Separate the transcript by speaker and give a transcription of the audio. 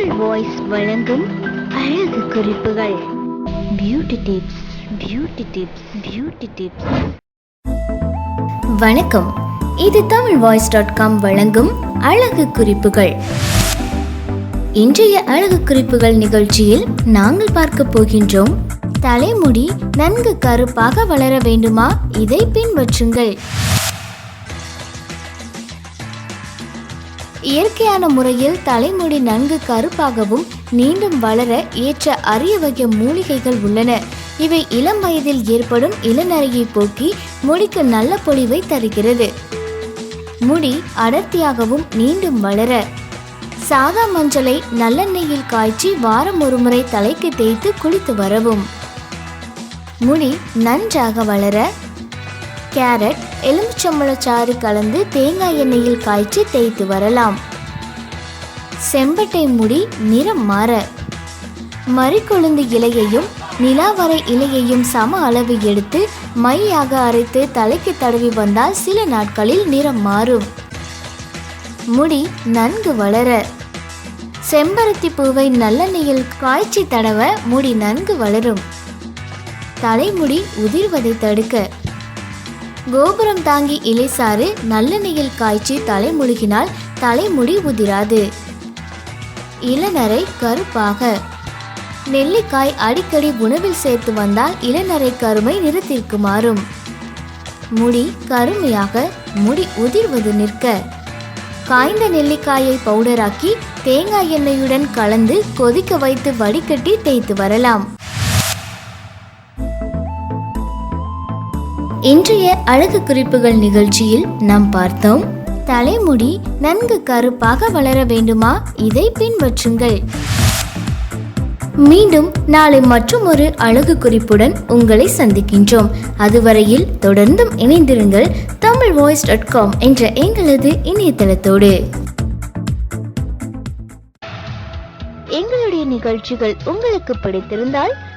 Speaker 1: Tamil voice வழங்கும் அழகு குறிப்புகள். Beauty tips beauty tips beauty tips வணக்கம். இது தமிழ் வாய்ஸ் டாட் காம் வழங்கும் அழகு குறிப்புகள். இன்றைய அழகு குறிப்புகள் நிகழ்ச்சியில் நாங்கள் பார்க்க போகின்றோம். தலைமுடி நன்கு கருப்பாக வளர வேண்டுமா? இதை பின்பற்றுங்கள். இயற்கையான முறையில் தலைமுடி நன்கு கருப்பாகவும் நீண்டும் வளர ஏற்ற அரிய வகை மூலிகைகள் உள்ளன. இவை இளம் வயதில் ஏற்படும் இளநரையை போக்கி முடிக்கு நல்ல பொலிவை தருகிறது. முடி அடர்த்தியாகவும் நீண்டும் வளர சாதா மஞ்சளை நல்லெண்ணெயில் காய்ச்சி வாரம் ஒருமுறை தலைக்கு தேய்த்து குளித்து வரவும். முடி நன்றாக வளர கேரட் எலுமிச்சம்பழச்சாறு கலந்து தேங்காய் எண்ணெயில் காய்ச்சி தேய்த்து வரலாம். செம்பட்டை முடி நிறம் மாற. மறிக்கொழுந்து இலையையும் நிலாவரை இலையையும் சம அளவு எடுத்து மையாக அரைத்து தலைக்கு தடவி வந்தால் சில நாட்களில் நிறம் மாறும். முடி நன்கு வளர. செம்பருத்தி பூவை நல்லெண்ணெயில் காய்ச்சி தடவ முடி நன்கு வளரும். தலைமுடி உதிர்வதை தடுக்க. கோபுரம் தாங்கி இலைசாறு நல்லெண்ணெயில் காய்ச்சி தலைமுழுகினால் தலைமுடி உதிராது. இளநரை கருப்பாக. நெல்லிக்காய் அடிக்கடி உணவில் சேர்த்து வந்தால் இளநரை கருமை நிறுத்திற்கு மாறும் முடி கருமையாக முடி உதிர்வது நிற்க. காய்ந்த நெல்லிக்காயை பவுடராக்கி தேங்காய் எண்ணெயுடன் கலந்து கொதிக்க வைத்து வடிகட்டி தேய்த்து வரலாம். இன்றைய அழகு குறிப்புகள் நிகழ்ச்சியில் நாம் பார்த்தோம். தலைமுடி நன்கு கருப்பாக வளர வேண்டுமா? இதை பின்பற்றுங்கள். மீண்டும் நாளை மற்றும் ஒரு அழகு குறிப்புடன் உங்களை சந்திக்கின்றோம். அதுவரையில் தொடர்ந்தும் இணைந்திருங்கள். தமிழ் வாய்ஸ் டாட் காம் என்ற எங்களது இணையதளத்தோடு. எங்களுடைய நிகழ்ச்சிகள் உங்களுக்கு பிடித்திருந்தால்